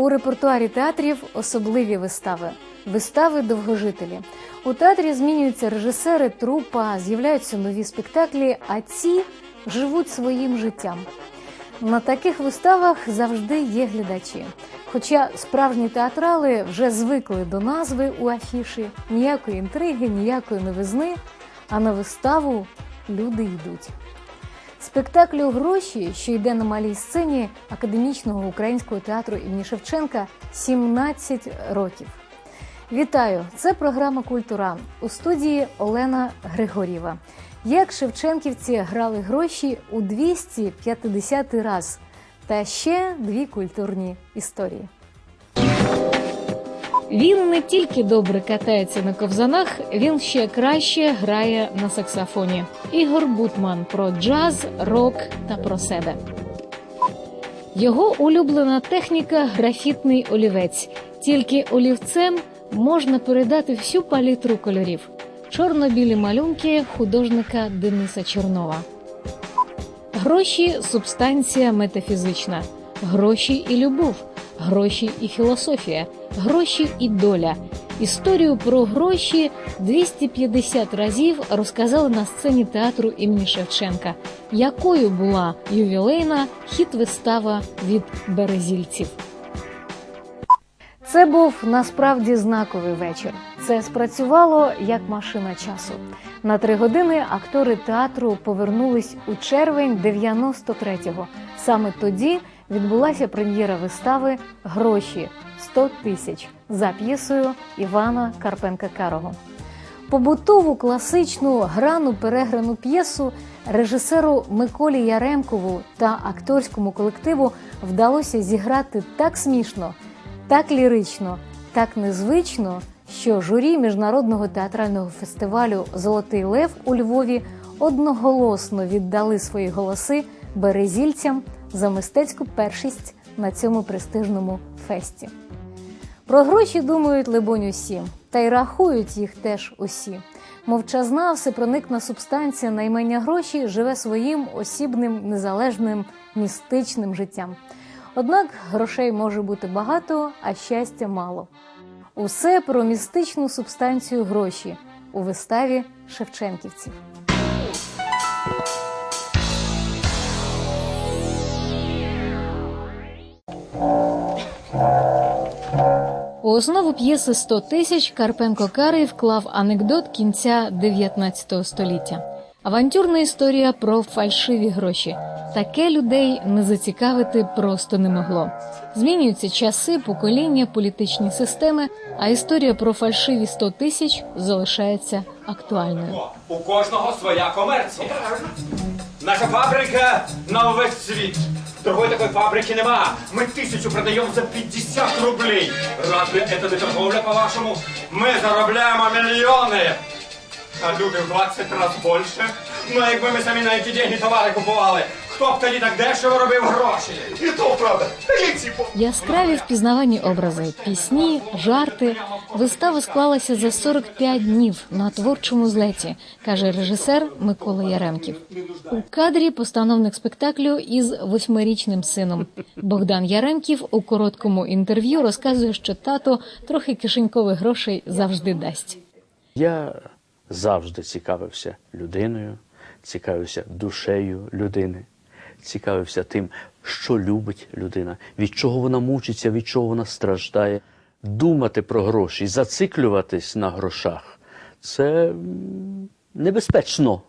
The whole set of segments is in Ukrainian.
У репертуарі театрів особливі вистави, вистави довгожителі. У театрі змінюються режисери, трупа, з'являються нові спектаклі, а ці живуть своїм життям. На таких виставах завжди є глядачі. Хоча справжні театрали вже звикли до назви у афіші, ніякої інтриги, ніякої новизни, а на виставу люди йдуть. Спектаклю Гроші, що йде на малій сцені академічного українського театру імені Шевченка, 17 років. Вітаю! Це програма Культура у студії Олена Григорєва. Як Шевченківці грали гроші у 250 раз, та ще дві культурні історії. Він не тільки добре катається на ковзанах, він ще краще грає на саксофоні. Ігор Бутман про джаз, рок та про себе. Його улюблена техніка графітний олівець. Тільки олівцем можна передати всю палітру кольорів. Чорно-білі малюнки художника Дениса Чорнова. Гроші субстанція метафізична, гроші і любов, гроші і філософія, гроші і доля. Історію про гроші 250 разів розказали на сцені театру імені Шевченка. Якою була ювілейна хіт-вистава від березільців? Це був насправді знаковий вечір. Це спрацювало як машина часу. На три години актори театру повернулись у червень 93-го. Саме тоді відбулася прем'єра вистави Гроші 100 тисяч за п'єсою Івана Карпенка Карого. Побутову класичну грану переграну п'єсу режисеру Миколі Яремкову та акторському колективу вдалося зіграти так смішно, так лірично, так незвично, що журі міжнародного театрального фестивалю Золотий Лев у Львові одноголосно віддали свої голоси березільцям за мистецьку першість на цьому престижному фесті. Про гроші думають либонь усі, та й рахують їх теж усі. Мовчазна, всепроникна субстанція наймення гроші живе своїм осібним, незалежним, містичним життям. Однак грошей може бути багато, а щастя мало. Усе про містичну субстанцію гроші у виставі Шевченківців. У основу п'єси «100 тисяч Карпенко Карий вклав анекдот кінця 19 століття. Авантюрна історія про фальшиві гроші. Таке людей не зацікавити просто не могло. Змінюються часи, покоління, політичні системи, а історія про фальшиві 100 тисяч залишається актуальною. У кожного своя комерція. Наша фабрика на увесь світ. Другої такої фабрики нема. Ми тисячу продаємо за 50 рублей. Разве это не торговля, по-вашому? Ми заробляємо мільйони. А любим в 20 раз больше. Ну, якби ми самі на ці деньги товари купували, хто б тоді так дешево робив гроші? І то правда. Яскраві впізнавані образи, пісні, жарти. Вистава склалася за 45 днів на творчому злеті, каже режисер Микола Яремків. У кадрі постановник спектаклю із восьмирічним сином. Богдан Яремків у короткому інтерв'ю розказує, що тато трохи кишенькових грошей завжди дасть. Я завжди цікавився людиною, цікавився душею людини, цікавився тим, що любить людина, від чого вона мучиться, від чого вона страждає. Думати про гроші, зациклюватись на грошах це небезпечно.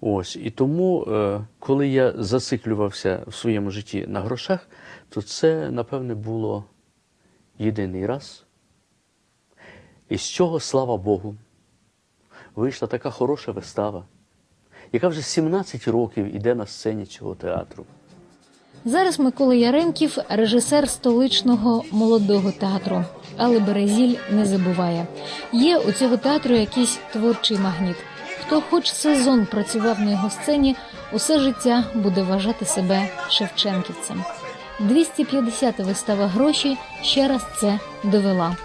Ось і тому, е, коли я зациклювався в своєму житті на грошах, то це, напевне, було єдиний раз. І з цього, слава Богу, вийшла така хороша вистава, яка вже 17 років іде на сцені цього театру. Зараз Микола Яремків режисер столичного молодого театру. Але Березіль не забуває. Є у цього театру якийсь творчий магніт. Хто хоч сезон працював на його сцені, усе життя буде вважати себе шевченківцем. 250 вистава гроші ще раз це довела.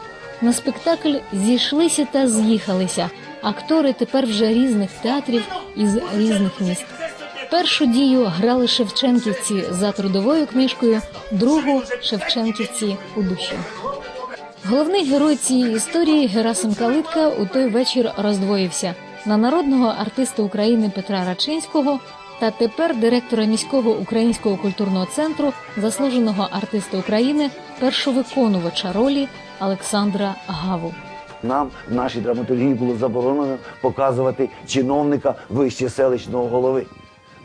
На спектакль зійшлися та з'їхалися. Актори тепер вже різних театрів із різних міст. Першу дію грали Шевченківці за трудовою книжкою, другу Шевченківці у душі. Головний герой цієї історії Герасим Калитка у той вечір роздвоївся на народного артиста України Петра Рачинського та тепер директора міського українського культурного центру, заслуженого артиста України, першовиконувача ролі Олександра Гаву. Нам в нашій драматургії було заборонено показувати чиновника вище селищного голови.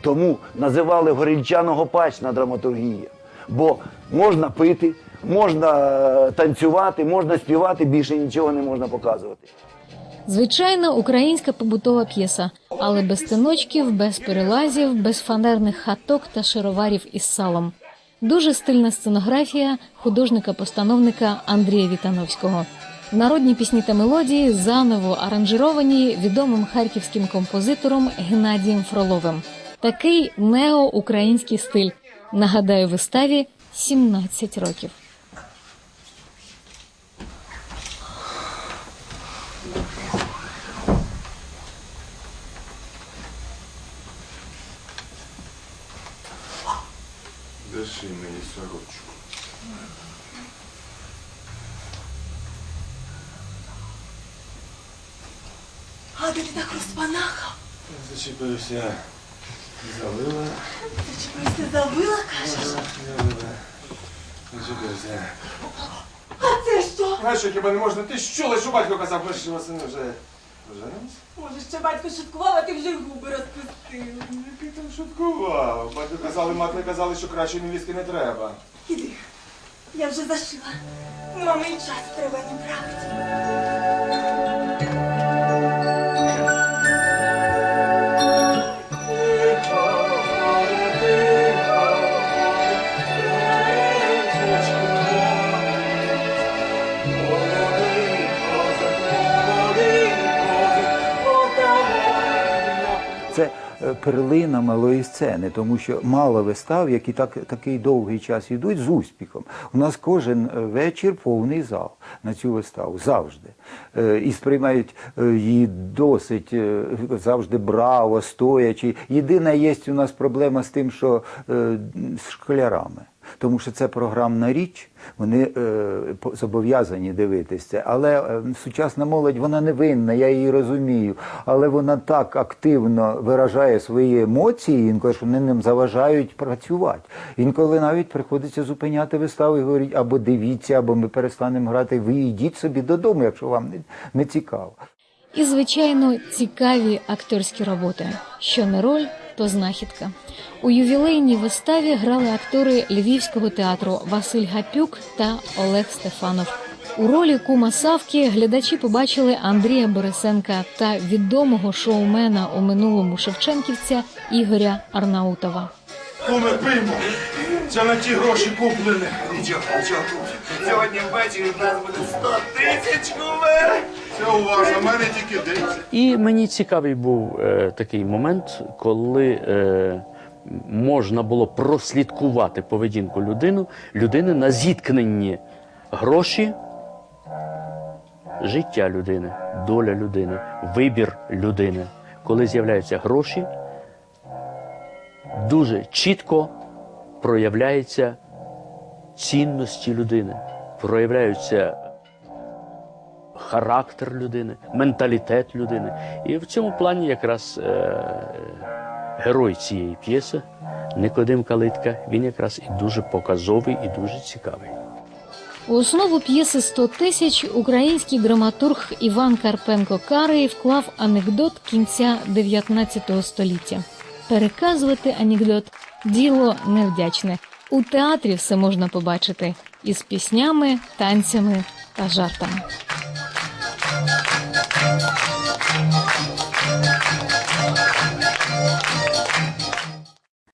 Тому називали горільчаного пачна драматургія. Бо можна пити, можна е, танцювати, можна співати, більше нічого не можна показувати. Звичайна українська побутова п'єса, але без тиночків, без перелазів, без фанерних хаток та шароварів із салом. Дуже стильна сценографія художника-постановника Андрія Вітановського. Народні пісні та мелодії заново аранжировані відомим харківським композитором Геннадієм Фроловим. Такий неоукраїнський стиль. Нагадаю, виставі 17 років. Держи мені сорочку. А де ти так розпанахав? Зачепився. Залила. Зачепився, забила, кажеш? Зачепився. А це що? А що, хіба не можна? Ти ж чула, що батько казав, ми ж вас вже... Може, ще батько шуткував, а ти вже губи розпустив. Який там шуткував. Батько казали, мати казали, що кращої невістки не треба. Іди, я вже зашила. Мами і час треба не правити. Перлина малої сцени, тому що мало вистав, які так, такий довгий час йдуть з успіхом. У нас кожен е, вечір повний зал на цю виставу завжди. Е, І сприймають е, її досить завжди браво, стоячи. Єдина є у нас проблема з тим, що з школярами. Тому що це програмна річ, вони е, зобов'язані дивитися. Але е, сучасна молодь вона не винна, я її розумію. Але вона так активно виражає свої емоції, інколи що вони ним заважають працювати. Інколи навіть приходиться зупиняти виставу і говорити, або дивіться, або ми перестанемо грати. Ви йдіть собі додому, якщо вам не, не цікаво. І, звичайно, цікаві акторські роботи. Що не роль, то знахідка. У ювілейній виставі грали актори Львівського театру Василь Гапюк та Олег Стефанов. У ролі кума Савки глядачі побачили Андрія Борисенка та відомого шоумена у минулому Шевченківця Ігоря Арнаутова. Куме, пиймо. Це на ті гроші куплене. Нічого, нічого. Сьогодні ввечері в нас буде 100 тисяч куме. Це у вас, а мене тільки 10. І мені цікавий був е, такий момент, коли е, можна було прослідкувати поведінку людину, людини на зіткненні гроші, життя людини, доля людини, вибір людини. Коли з'являються гроші, дуже чітко проявляються цінності людини, проявляються характер людини, менталітет людини. І в цьому плані якраз е, герой цієї п'єси Никодим Калитка, він якраз і дуже показовий, і дуже цікавий. У основу п'єси «100 тисяч український драматург Іван Карпенко Карий вклав анекдот кінця 19 століття. Переказувати анекдот діло невдячне. У театрі все можна побачити із піснями, танцями та жартами.